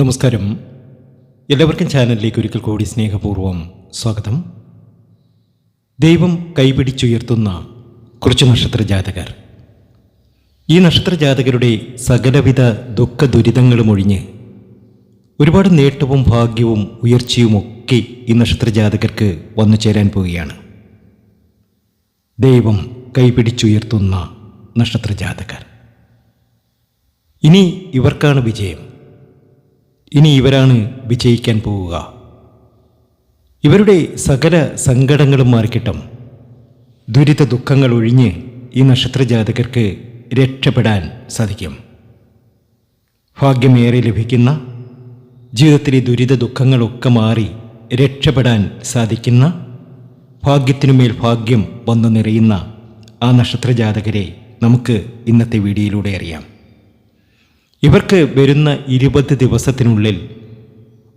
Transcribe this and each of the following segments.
നമസ്കാരം. എല്ലാവർക്കും ചാനലിലേക്ക് ഒരിക്കൽ കൂടി സ്നേഹപൂർവം സ്വാഗതം. ദൈവം കൈപിടിച്ചുയർത്തുന്ന കുറച്ച് നക്ഷത്ര ജാതകർ. ഈ നക്ഷത്ര ജാതകരുടെ സകലവിധ ദുഃഖ ദുരിതങ്ങളും ഒഴിഞ്ഞ് ഒരുപാട് നേട്ടവും ഭാഗ്യവും ഉയർച്ചയും ഒക്കെ ഈ നക്ഷത്ര ജാതകർക്ക് വന്നു ചേരാൻ പോവുകയാണ്. ദൈവം കൈപിടിച്ചുയർത്തുന്ന നക്ഷത്ര ജാതകർ. ഇനി ഇവർക്കാണ് വിജയം. ഇനി ഇവരാണ് വിജയിക്കാൻ പോവുക. ഇവരുടെ സകല സങ്കടങ്ങളും മാറിക്കിട്ടും. ദുരിത ദുഃഖങ്ങൾ ഒഴിഞ്ഞ് ഈ നക്ഷത്ര ജാതകർക്ക് രക്ഷപ്പെടാൻ സാധിക്കും. ഭാഗ്യമേറെ ലഭിക്കുന്ന ജീവിതത്തിലെ ദുരിത ദുഃഖങ്ങളൊക്കെ മാറി രക്ഷപ്പെടാൻ സാധിക്കുന്ന ഭാഗ്യത്തിനുമേൽ ഭാഗ്യം വന്നു നിറയുന്ന ആ നക്ഷത്ര ജാതകരെ നമുക്ക് ഇന്നത്തെ വീഡിയോയിലൂടെ അറിയാം. ഇവർക്ക് വരുന്ന ഇരുപത് ദിവസത്തിനുള്ളിൽ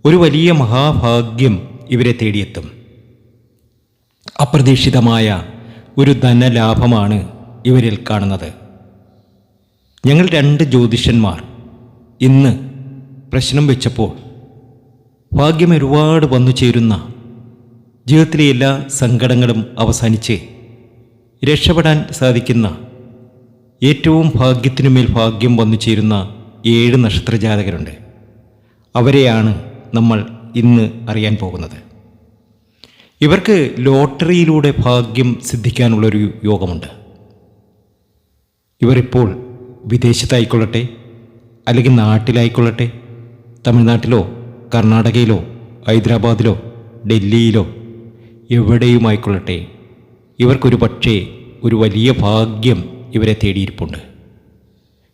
ഒരു വലിയ മഹാഭാഗ്യം ഇവരെ തേടിയെത്തും. അപ്രതീക്ഷിതമായ ഒരു ധനലാഭമാണ് ഇവരിൽ കാണുന്നത്. ഞങ്ങൾ രണ്ട് ജ്യോതിഷന്മാർ ഇന്ന് പ്രശ്നം വെച്ചപ്പോൾ ഭാഗ്യം ഒരുപാട് വന്നു ചേരുന്ന ജീവിതത്തിലെ എല്ലാ സങ്കടങ്ങളും അവസാനിച്ച് രക്ഷപ്പെടാൻ സാധിക്കുന്ന ഏറ്റവും ഭാഗ്യത്തിനുമേൽ ഭാഗ്യം വന്നു ചേരുന്ന ഏഴ് നക്ഷത്ര ജാതകരുണ്ട് അവരെയാണ് നമ്മൾ ഇന്ന് അറിയാൻ പോകുന്നത്. ഇവർക്ക് ലോട്ടറിയിലൂടെ ഭാഗ്യം സിദ്ധിക്കാനുള്ളൊരു യോഗമുണ്ട്. ഇവരിപ്പോൾ വിദേശത്തായിക്കൊള്ളട്ടെ അല്ലെങ്കിൽ നാട്ടിലായിക്കൊള്ളട്ടെ തമിഴ്നാട്ടിലോ കർണാടകയിലോ ഹൈദരാബാദിലോ ഡൽഹിയിലോ എവിടെയുമായിക്കൊള്ളട്ടെ ഇവർക്കൊരു പക്ഷേ ഒരു വലിയ ഭാഗ്യം ഇവരെ തേടിയിരിപ്പുണ്ട്.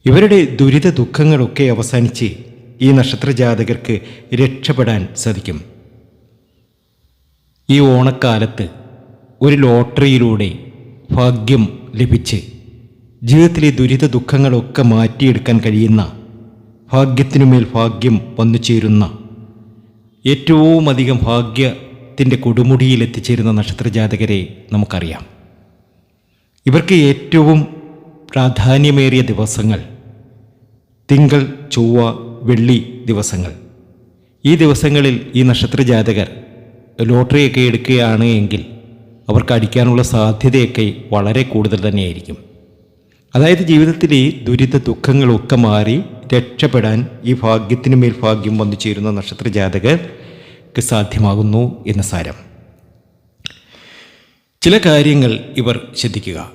ഇവരുടെ ദുരിത ദുഃഖങ്ങളൊക്കെ അവസാനിച്ച് ഈ നക്ഷത്രജാതകർക്ക് രക്ഷപ്പെടാൻ സാധിക്കും. ഈ ഓണക്കാലത്ത് ഒരു ലോട്ടറിയിലൂടെ ഭാഗ്യം ലഭിച്ച് ജീവിതത്തിലെ ദുരിത ദുഃഖങ്ങളൊക്കെ മാറ്റിയെടുക്കാൻ കഴിയുന്ന ഭാഗ്യത്തിനുമേൽ ഭാഗ്യം വന്നു ചേരുന്ന ഏറ്റവും അധികം ഭാഗ്യത്തിന്റെ കൊടുമുടിയിൽ എത്തിച്ചേരുന്ന നക്ഷത്രജാതകരെ നമുക്കറിയാം. ഇവർക്ക് ഏറ്റവും പ്രാധാന്യമേറിയ ദിവസങ്ങൾ. തിങ്കൾ ചൊവ്വ വെള്ളി ദിവസങ്ങൾ. ഈ ദിവസങ്ങളിൽ ഈ നക്ഷത്ര ജാതകർ ലോട്ടറിയൊക്കെ എടുക്കുകയാണ് എങ്കിൽ അവർക്ക് അടിക്കാനുള്ള സാധ്യതയൊക്കെ വളരെ കൂടുതൽ തന്നെയായിരിക്കും. അതായത് ജീവിതത്തിലെ ദുരിത ദുഃഖങ്ങളൊക്കെ മാറി രക്ഷപ്പെടാൻ ഈ ഭാഗ്യത്തിന് മേൽ ഭാഗ്യം വന്നു ചേരുന്ന നക്ഷത്ര ജാതകർക്ക് സാധ്യമാകുന്നു എന്ന് സാരം. ചില കാര്യങ്ങൾ ഇവർ ശ്രദ്ധിക്കുക.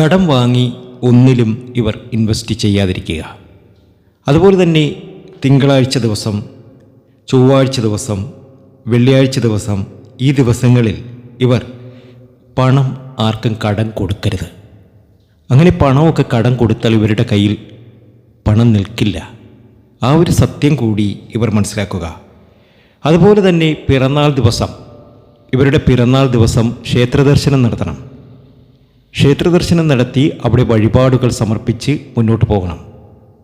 കടം വാങ്ങി ഒന്നിലും ഇവർ ഇൻവെസ്റ്റ് ചെയ്യാതിരിക്കുക. അതുപോലെ തന്നെ തിങ്കളാഴ്ച ദിവസം ചൊവ്വാഴ്ച ദിവസം വെള്ളിയാഴ്ച ദിവസം ഈ ദിവസങ്ങളിൽ ഇവർ പണം ആർക്കും കടം കൊടുക്കരുത്. അങ്ങനെ പണമൊക്കെ കടം കൊടുത്താൽ ഇവരുടെ കയ്യിൽ പണം നിൽക്കില്ല. ആ ഒരു സത്യം കൂടി ഇവർ മനസ്സിലാക്കുക. അതുപോലെ തന്നെ പിറന്നാൾ ദിവസം ഇവരുടെ പിറന്നാൾ ദിവസം ക്ഷേത്രദർശനം നടത്തണം. ക്ഷേത്രദർശനം നടത്തി അവിടെ വഴിപാടുകൾ സമർപ്പിച്ച് മുന്നോട്ട് പോകണം.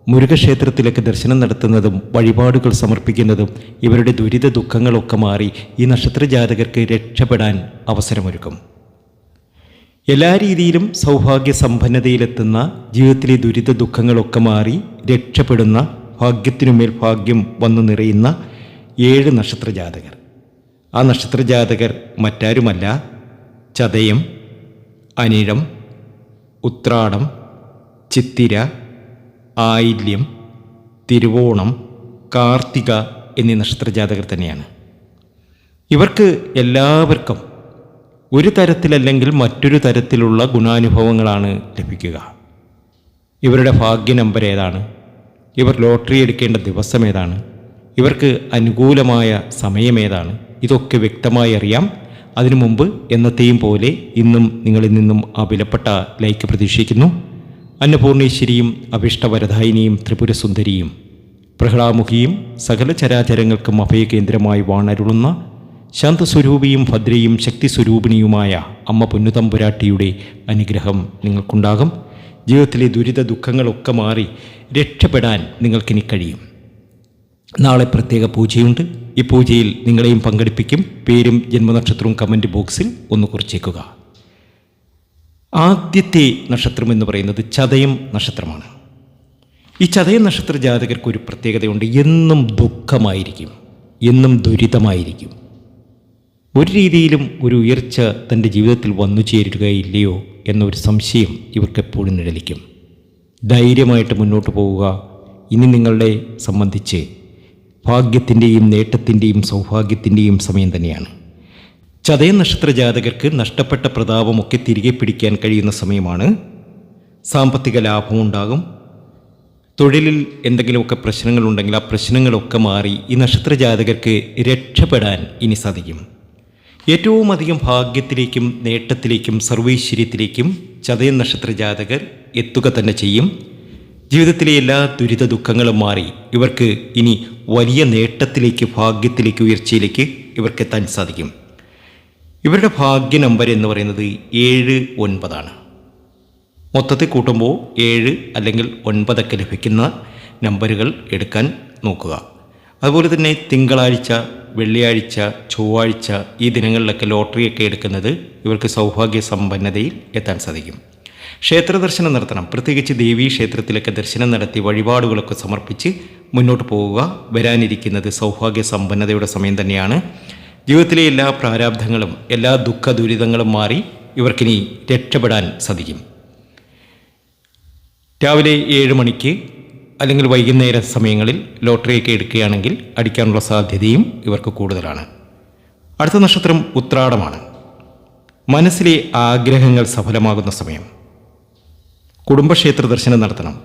മുരുകക്ഷേത്രത്തിലേക്ക് ദർശനം നടത്തുന്നതും വഴിപാടുകൾ സമർപ്പിക്കുന്നതും ഇവരുടെ ദുരിത ദുഃഖങ്ങളൊക്കെ മാറി ഈ നക്ഷത്ര ജാതകർക്ക് രക്ഷപ്പെടാൻ അവസരമൊരുക്കും. എല്ലാ രീതിയിലും സൗഭാഗ്യ സമ്പന്നതയിലെത്തുന്ന ജീവിതത്തിലെ ദുരിത ദുഃഖങ്ങളൊക്കെ മാറി രക്ഷപ്പെടുന്ന ഭാഗ്യത്തിനുമേൽ ഭാഗ്യം വന്നു നിറയുന്ന ഏഴ് നക്ഷത്ര ജാതകർ ആ നക്ഷത്ര ജാതകർ മറ്റാരുമല്ല ചതയം അനിഴം ഉത്രാടം ചിത്തിര ആയില്യം തിരുവോണം കാർത്തിക എന്നീ നക്ഷത്രജാതകർ തന്നെയാണ്. ഇവർക്ക് എല്ലാവർക്കും ഒരു തരത്തിലല്ലെങ്കിൽ മറ്റൊരു തരത്തിലുള്ള ഗുണാനുഭവങ്ങളാണ് ലഭിക്കുക. ഇവരുടെ ഭാഗ്യ നമ്പർ ഏതാണ്? ഇവർ ലോട്ടറി എടുക്കേണ്ട ദിവസം ഏതാണ്? ഇവർക്ക് അനുകൂലമായ സമയം ഏതാണ്? ഇതൊക്കെ വ്യക്തമായി അറിയാം. അതിനു മുമ്പ് എന്നത്തെയും പോലെ ഇന്നും നിങ്ങളിൽ നിന്നും ആ വിലപ്പെട്ട ലൈക്ക് പ്രതീക്ഷിക്കുന്നു. അന്നപൂർണേശ്വരിയും അഭിഷ്ടവരധായിനിയും ത്രിപുരസുന്ദരിയും പ്രഹ്ലാമുഖിയും സകല ചരാചരങ്ങൾക്കും അഭയകേന്ദ്രമായി വാണരുളുന്ന ശാന്തസ്വരൂപിയും ഭദ്രയും ശക്തിസ്വരൂപിണിയുമായ അമ്മ പൊന്നുതമ്പുരാട്ടിയുടെ അനുഗ്രഹം നിങ്ങൾക്കുണ്ടാകും. ജീവിതത്തിലെ ദുരിത ദുഃഖങ്ങളൊക്കെ മാറി രക്ഷപ്പെടാൻ നിങ്ങൾക്കിനി കഴിയും. നാളെ പ്രത്യേക പൂജയുണ്ട്. ഈ പൂജയിൽ നിങ്ങളെയും പങ്കെടുപ്പിക്കും. പേരും ജന്മനക്ഷത്രവും കമന്റ് ബോക്സിൽ ഒന്ന് കുറിച്ചേക്കുക. ആദ്യത്തെ നക്ഷത്രം എന്ന് പറയുന്നത് ചതയം നക്ഷത്രമാണ്. ഈ ചതയം നക്ഷത്ര ജാതകർക്ക് ഒരു പ്രത്യേകതയുണ്ട്. എന്നും ദുഃഖമായിരിക്കും. എന്നും ദുരിതമായിരിക്കും. ഒരു രീതിയിലും ഒരു ഉയർച്ച തന്റെ ജീവിതത്തിൽ വന്നു ചേരുകയില്ലയോ എന്നൊരു സംശയം ഇവർക്ക് എപ്പോഴും നിഴലിക്കും. ധൈര്യമായിട്ട് മുന്നോട്ട് പോവുക. ഇനി നിങ്ങളുടെ സംബന്ധിച്ച് ഭാഗ്യത്തിന്റെയും നേട്ടത്തിന്റെയും സൗഭാഗ്യത്തിന്റെയും സമയം തന്നെയാണ്. ചതയ നക്ഷത്ര ജാതകർക്ക് നഷ്ടപ്പെട്ട പ്രതാപമൊക്കെ തിരികെ പിടിക്കാൻ കഴിയുന്ന സമയമാണ്. സാമ്പത്തിക ലാഭമുണ്ടാകും തൊഴിലിൽ എന്തെങ്കിലുമൊക്കെ പ്രശ്നങ്ങളുണ്ടെങ്കിൽ ആ പ്രശ്നങ്ങളൊക്കെ മാറി ഈ നക്ഷത്ര ജാതകർക്ക് രക്ഷപ്പെടാൻ ഇനി സാധിക്കും. ഏറ്റവും അധികം ഭാഗ്യത്തിലേക്കും നേട്ടത്തിലേക്കും സർവൈശ്വര്യത്തിലേക്കും ചതയ നക്ഷത്ര ജാതകർ എത്തുക തന്നെ ചെയ്യും. ജീവിതത്തിലെ എല്ലാ ദുരിത ദുഃഖങ്ങളും മാറി ഇവർക്ക് ഇനി വലിയ നേട്ടത്തിലേക്ക് ഭാഗ്യത്തിലേക്ക് ഉയർച്ചയിലേക്ക് ഇവർക്ക് എത്താൻ സാധിക്കും. ഇവരുടെ ഭാഗ്യ നമ്പർ എന്ന് പറയുന്നത് ഏഴ് ഒൻപതാണ്. മൊത്തത്തിൽ കൂട്ടുമ്പോൾ ഏഴ് അല്ലെങ്കിൽ ഒൻപതൊക്കെ ലഭിക്കുന്ന നമ്പറുകൾ എടുക്കാൻ നോക്കുക. അതുപോലെ തന്നെ തിങ്കളാഴ്ച വെള്ളിയാഴ്ച ചൊവ്വാഴ്ച ഈ ദിനങ്ങളിലൊക്കെ ലോട്ടറിയൊക്കെ എടുക്കുന്നത് ഇവർക്ക് സൗഭാഗ്യ സമ്പന്നതയിൽ എത്താൻ സാധിക്കും. ക്ഷേത്ര ദർശനം നടത്തണം. പ്രത്യേകിച്ച് ദേവീ ക്ഷേത്രത്തിലൊക്കെ ദർശനം നടത്തി വഴിപാടുകളൊക്കെ സമർപ്പിച്ച് മുന്നോട്ട് പോവുക. വരാനിരിക്കുന്നത് സൗഭാഗ്യ സമ്പന്നതയുടെ സമയം തന്നെയാണ്. ജീവിതത്തിലെ എല്ലാ പ്രാരാബ്ധങ്ങളും എല്ലാ ദുഃഖ ദുരിതങ്ങളും മാറി ഇവർക്കിനി രക്ഷപ്പെടാൻ സാധിക്കും. രാവിലെ ഏഴ് മണിക്ക് അല്ലെങ്കിൽ വൈകുന്നേര സമയങ്ങളിൽ ലോട്ടറിയൊക്കെ എടുക്കുകയാണെങ്കിൽ അടിക്കാനുള്ള സാധ്യതയും ഇവർക്ക് കൂടുതലാണ്. അടുത്ത നക്ഷത്രം ഉത്രാടമാണ്. മനസ്സിലെ ആഗ്രഹങ്ങൾ സഫലമാകുന്ന സമയം. കുടുംബക്ഷേത്ര ദർശനം നടത്തണം.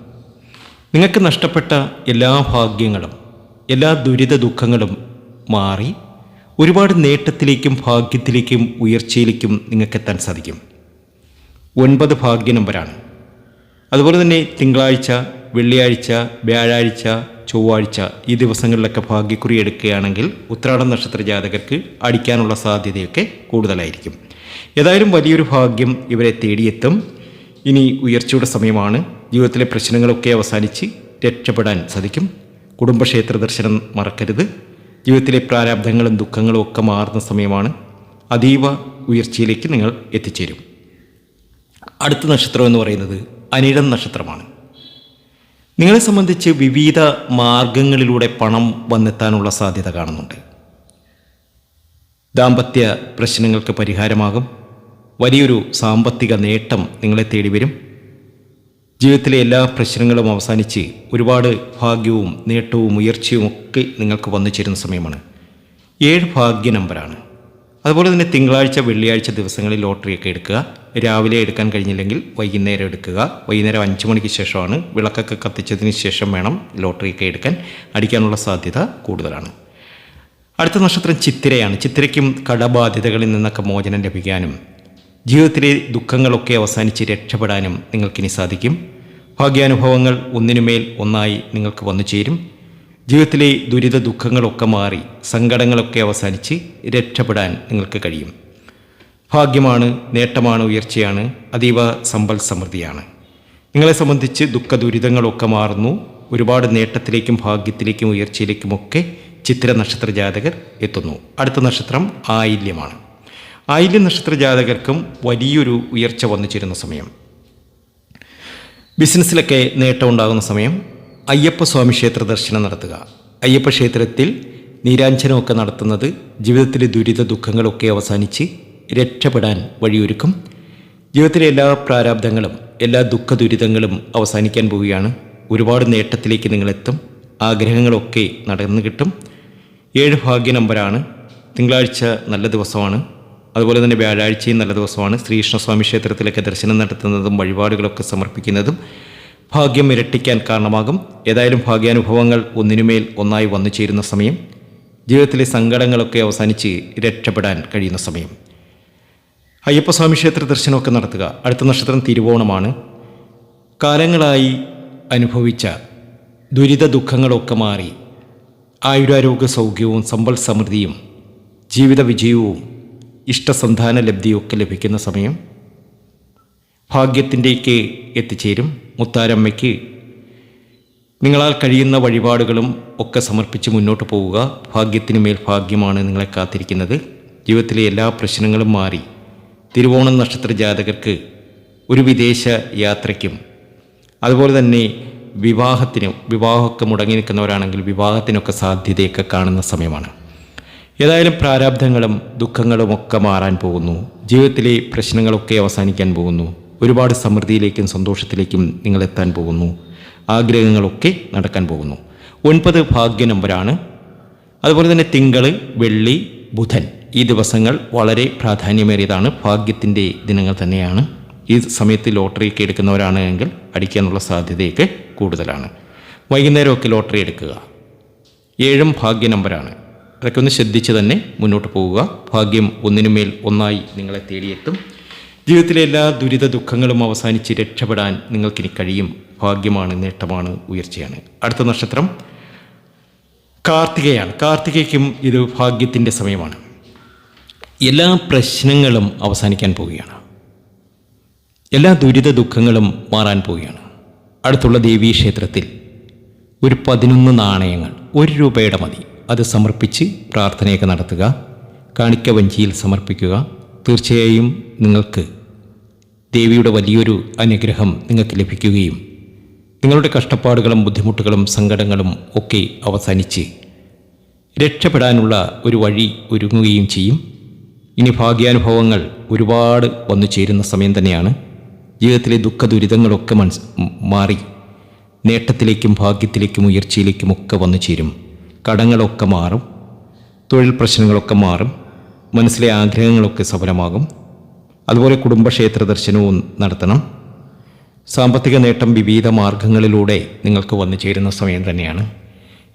നിങ്ങൾക്ക് നഷ്ടപ്പെട്ട എല്ലാ ഭാഗ്യങ്ങളും എല്ലാ ദുരിത ദുഃഖങ്ങളും മാറി ഒരുപാട് നേട്ടത്തിലേക്കും ഭാഗ്യത്തിലേക്കും ഉയർച്ചയിലേക്കും നിങ്ങൾക്കെത്താൻ സാധിക്കും. ഒൻപത് ഭാഗ്യ നമ്പരാണ്. അതുപോലെ തന്നെ തിങ്കളാഴ്ച വെള്ളിയാഴ്ച വ്യാഴാഴ്ച ചൊവ്വാഴ്ച ഈ ദിവസങ്ങളിലൊക്കെ ഭാഗ്യക്കുറി എടുക്കുകയാണെങ്കിൽ ഉത്രാടം നക്ഷത്ര ജാതകർക്ക് അടിക്കാനുള്ള സാധ്യതയൊക്കെ കൂടുതലായിരിക്കും. ഏതായാലും വലിയൊരു ഭാഗ്യം ഇവരെ തേടിയെത്തും. ഇനി ഉയർച്ചയുടെ സമയമാണ്. ജീവിതത്തിലെ പ്രശ്നങ്ങളൊക്കെ അവസാനിച്ച് രക്ഷപ്പെടാൻ സാധിക്കും. കുടുംബക്ഷേത്ര ദർശനം മറക്കരുത്. ജീവിതത്തിലെ പ്രാരാബ്ധങ്ങളും ദുഃഖങ്ങളും ഒക്കെ മാറുന്ന സമയമാണ്. അതീവ ഉയർച്ചയിലേക്ക് നിങ്ങൾ എത്തിച്ചേരും. അടുത്ത നക്ഷത്രം എന്ന് പറയുന്നത് അനിഴം നക്ഷത്രമാണ്. നിങ്ങളെ സംബന്ധിച്ച് വിവിധ മാർഗങ്ങളിലൂടെ പണം വന്നെത്താനുള്ള സാധ്യത കാണുന്നുണ്ട്. ദാമ്പത്യ പ്രശ്നങ്ങൾക്ക് പരിഹാരമാകും. വലിയൊരു സാമ്പത്തിക നേട്ടം നിങ്ങളെ തേടി വരും. ജീവിതത്തിലെ എല്ലാ പ്രശ്നങ്ങളും അവസാനിച്ച് ഒരുപാട് ഭാഗ്യവും നേട്ടവും ഉയർച്ചയും ഒക്കെ നിങ്ങൾക്ക് വന്നു ചേരുന്ന സമയമാണ്. ഏഴ് ഭാഗ്യ നമ്പറാണ്. അതുപോലെ തന്നെ തിങ്കളാഴ്ച വെള്ളിയാഴ്ച ദിവസങ്ങളിൽ ലോട്ടറിയൊക്കെ എടുക്കുക. രാവിലെ എടുക്കാൻ കഴിഞ്ഞില്ലെങ്കിൽ വൈകുന്നേരം എടുക്കുക. വൈകുന്നേരം അഞ്ച് മണിക്ക് ശേഷമാണ് വിളക്കൊക്കെ കത്തിച്ചതിന് ശേഷം വേണം ലോട്ടറിയൊക്കെ എടുക്കാൻ. അടിക്കാനുള്ള സാധ്യത കൂടുതലാണ്. അടുത്ത നക്ഷത്രം ചിത്തിരയാണ്. ചിത്തിരയ്ക്കും കടബാധ്യതകളിൽ നിന്നൊക്കെ മോചനം ലഭിക്കാനും ജീവിതത്തിലെ ദുഃഖങ്ങളൊക്കെ അവസാനിച്ച് രക്ഷപ്പെടാനും നിങ്ങൾക്കിനി സാധിക്കും. ഭാഗ്യാനുഭവങ്ങൾ ഒന്നിനുമേൽ ഒന്നായി നിങ്ങൾക്ക് വന്നു ചേരും. ജീവിതത്തിലെ ദുരിത ദുഃഖങ്ങളൊക്കെ മാറി സങ്കടങ്ങളൊക്കെ അവസാനിച്ച് രക്ഷപ്പെടാൻ നിങ്ങൾക്ക് കഴിയും. ഭാഗ്യമാണ് നേട്ടമാണ് ഉയർച്ചയാണ് അതീവ സമ്പൽ സമൃദ്ധിയാണ്. നിങ്ങളെ സംബന്ധിച്ച് ദുഃഖ ദുരിതങ്ങളൊക്കെ മാറുന്നു. ഒരുപാട് നേട്ടത്തിലേക്കും ഭാഗ്യത്തിലേക്കും ഉയർച്ചയിലേക്കുമൊക്കെ ചിത്ര നക്ഷത്ര ജാതകർ എത്തുന്നു. അടുത്ത നക്ഷത്രം ആയില്യമാണ്. ആയില്യ നക്ഷത്ര ജാതകർക്കും വലിയൊരു ഉയർച്ച വന്നു ചേരുന്ന സമയം. ബിസിനസ്സിലൊക്കെ നേട്ടം ഉണ്ടാകുന്ന സമയം അയ്യപ്പസ്വാമി ക്ഷേത്ര ദർശനം നടത്തുക. അയ്യപ്പ ക്ഷേത്രത്തിൽ നീരാഞ്ജനമൊക്കെ നടത്തുന്നത് ജീവിതത്തിലെ ദുരിത ദുഃഖങ്ങളൊക്കെ അവസാനിച്ച് രക്ഷപ്പെടാൻ വഴിയൊരുക്കും. ജീവിതത്തിലെ എല്ലാ പ്രാരാബ്ദങ്ങളും എല്ലാ ദുഃഖ ദുരിതങ്ങളും അവസാനിക്കാൻ പോവുകയാണ്. ഒരുപാട് നേട്ടത്തിലേക്ക് നിങ്ങളെത്തും. ആഗ്രഹങ്ങളൊക്കെ നടന്നു കിട്ടും ഏഴ് ഭാഗ്യ നമ്പരാണ് തിങ്കളാഴ്ച നല്ല ദിവസമാണ്. അതുപോലെ തന്നെ വ്യാഴാഴ്ചയും നല്ല ദിവസമാണ്. ശ്രീകൃഷ്ണസ്വാമി ക്ഷേത്രത്തിലൊക്കെ ദർശനം നടത്തുന്നതും വഴിപാടുകളൊക്കെ സമർപ്പിക്കുന്നതും ഭാഗ്യം ഇരട്ടിക്കാൻ കാരണമാകും. ഏതായാലും ഭാഗ്യാനുഭവങ്ങൾ ഒന്നിനുമേൽ ഒന്നായി വന്നു ചേരുന്ന സമയം. ജീവിതത്തിലെ സങ്കടങ്ങളൊക്കെ അവസാനിച്ച് രക്ഷപ്പെടാൻ കഴിയുന്ന സമയം. അയ്യപ്പസ്വാമി ക്ഷേത്ര ദർശനമൊക്കെ നടത്തുക. അടുത്ത നക്ഷത്രം തിരുവോണമാണ്. കാലങ്ങളായി അനുഭവിച്ച ദുരിത ദുഃഖങ്ങളൊക്കെ മാറി. ആയുരാരോഗ്യ സൗഖ്യവും സമ്പൽ സമൃദ്ധിയും ജീവിത വിജയവും ഇഷ്ടസന്താന ലബ്ധിയൊക്കെ ലഭിക്കുന്ന സമയം. ഭാഗ്യത്തിന്റെയൊക്കെ എത്തിച്ചേരും. മുത്താരമ്മയ്ക്ക് നിങ്ങളാൽ കഴിയുന്ന വഴിപാടുകളും ഒക്കെ സമർപ്പിച്ച് മുന്നോട്ട് പോവുക. ഭാഗ്യത്തിന് മേൽ ഭാഗ്യമാണ് നിങ്ങളെ കാത്തിരിക്കുന്നത്. ജീവിതത്തിലെ എല്ലാ പ്രശ്നങ്ങളും മാറി. തിരുവോണം നക്ഷത്ര ജാതകർക്ക് ഒരു വിദേശ യാത്രയ്ക്കും അതുപോലെ തന്നെ വിവാഹത്തിനും വിവാഹമൊക്കെ മുടങ്ങി നിൽക്കുന്നവരാണെങ്കിൽ വിവാഹത്തിനൊക്കെ സാധ്യതയൊക്കെ കാണുന്ന സമയമാണ്. ഏതായാലും പ്രാരാബ്ധങ്ങളും ദുഃഖങ്ങളും ഒക്കെ മാറാൻ പോകുന്നു. ജീവിതത്തിലെ പ്രശ്നങ്ങളൊക്കെ അവസാനിക്കാൻ പോകുന്നു. ഒരുപാട് സമൃദ്ധിയിലേക്കും സന്തോഷത്തിലേക്കും നിങ്ങൾ എത്താൻ പോകുന്നു. ആഗ്രഹങ്ങളൊക്കെ നടക്കാൻ പോകുന്നു. ഒൻപത് ഭാഗ്യ നമ്പരാണ്. അതുപോലെ തന്നെ തിങ്കൾ വെള്ളി ബുധൻ ഈ ദിവസങ്ങൾ വളരെ പ്രാധാന്യമേറിയതാണ്. ഭാഗ്യത്തിന്റെ ദിനങ്ങൾ തന്നെയാണ്. ഈ സമയത്ത് ലോട്ടറിയൊക്കെ എടുക്കുന്നവരാണ് എങ്കിൽ അടിക്കാനുള്ള സാധ്യതയൊക്കെ കൂടുതലാണ്. വൈകുന്നേരമൊക്കെ ലോട്ടറി എടുക്കുക. ഏഴും ഭാഗ്യ നമ്പറാണ് അതൊക്കെ ഒന്ന് ശ്രദ്ധിച്ച് തന്നെ മുന്നോട്ട് പോവുക ഭാഗ്യം ഒന്നിനുമേൽ ഒന്നായി നിങ്ങളെ തേടിയെത്തും. ജീവിതത്തിലെ എല്ലാ ദുരിത ദുഃഖങ്ങളും അവസാനിച്ച് രക്ഷപ്പെടാൻ നിങ്ങൾക്കിനി കഴിയും. ഭാഗ്യമാണ് നേട്ടമാണ് ഉയർച്ചയാണ്. അടുത്ത നക്ഷത്രം കാർത്തികയാണ്. കാർത്തികയ്ക്കും ഇത് ഭാഗ്യത്തിന്റെ സമയമാണ്. എല്ലാ പ്രശ്നങ്ങളും അവസാനിക്കാൻ പോവുകയാണ്. എല്ലാ ദുരിത ദുഃഖങ്ങളും മാറാൻ പോവുകയാണ്. അടുത്തുള്ള ദേവീ ക്ഷേത്രത്തിൽ ഒരു പതിനൊന്ന് നാണയങ്ങൾ ഒരു രൂപയുടെ മതി. അത് സമർപ്പിച്ച് പ്രാർത്ഥനയൊക്കെ നടത്തുക. കാണിക്ക വഞ്ചിയിൽ സമർപ്പിക്കുക. തീർച്ചയായും നിങ്ങൾക്ക് ദേവിയുടെ വലിയൊരു അനുഗ്രഹം നിങ്ങൾക്ക് ലഭിക്കുകയും നിങ്ങളുടെ കഷ്ടപ്പാടുകളും ബുദ്ധിമുട്ടുകളും സങ്കടങ്ങളും ഒക്കെ അവസാനിച്ച് രക്ഷപ്പെടാനുള്ള ഒരു വഴി ഒരുങ്ങുകയും ചെയ്യും. ഇനി ഭാഗ്യാനുഭവങ്ങൾ ഒരുപാട് വന്നു ചേരുന്ന സമയം തന്നെയാണ്. ജീവിതത്തിലെ ദുഃഖ ദുരിതങ്ങളൊക്കെ മനസ് മാറി നേട്ടത്തിലേക്കും ഭാഗ്യത്തിലേക്കും ഉയർച്ചയിലേക്കും ഒക്കെ വന്നു ചേരും. കടങ്ങളൊക്കെ മാറും. തൊഴിൽ പ്രശ്നങ്ങളൊക്കെ മാറും. മനസ്സിലെ ആഗ്രഹങ്ങളൊക്കെ സഫലമാകും. അതുപോലെ കുടുംബക്ഷേത്ര ദർശനവും നടത്തണം. സാമ്പത്തിക നേട്ടം വിവിധ മാർഗങ്ങളിലൂടെ നിങ്ങൾക്ക് വന്നു ചേരുന്ന സമയം തന്നെയാണ്.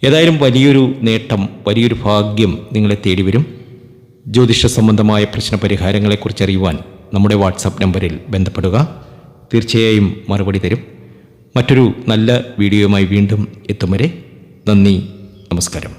ഏതായാലും വലിയൊരു നേട്ടം വലിയൊരു ഭാഗ്യം നിങ്ങളെ തേടി വരും ജ്യോതിഷ സംബന്ധമായ പ്രശ്ന പരിഹാരങ്ങളെക്കുറിച്ച് അറിയുവാൻ നമ്മുടെ വാട്സാപ്പ് നമ്പറിൽ ബന്ധപ്പെടുക. തീർച്ചയായും മറുപടി തരും. മറ്റൊരു നല്ല വീഡിയോയുമായി വീണ്ടും എത്തും വരെ നന്ദി. നമസ്കാരം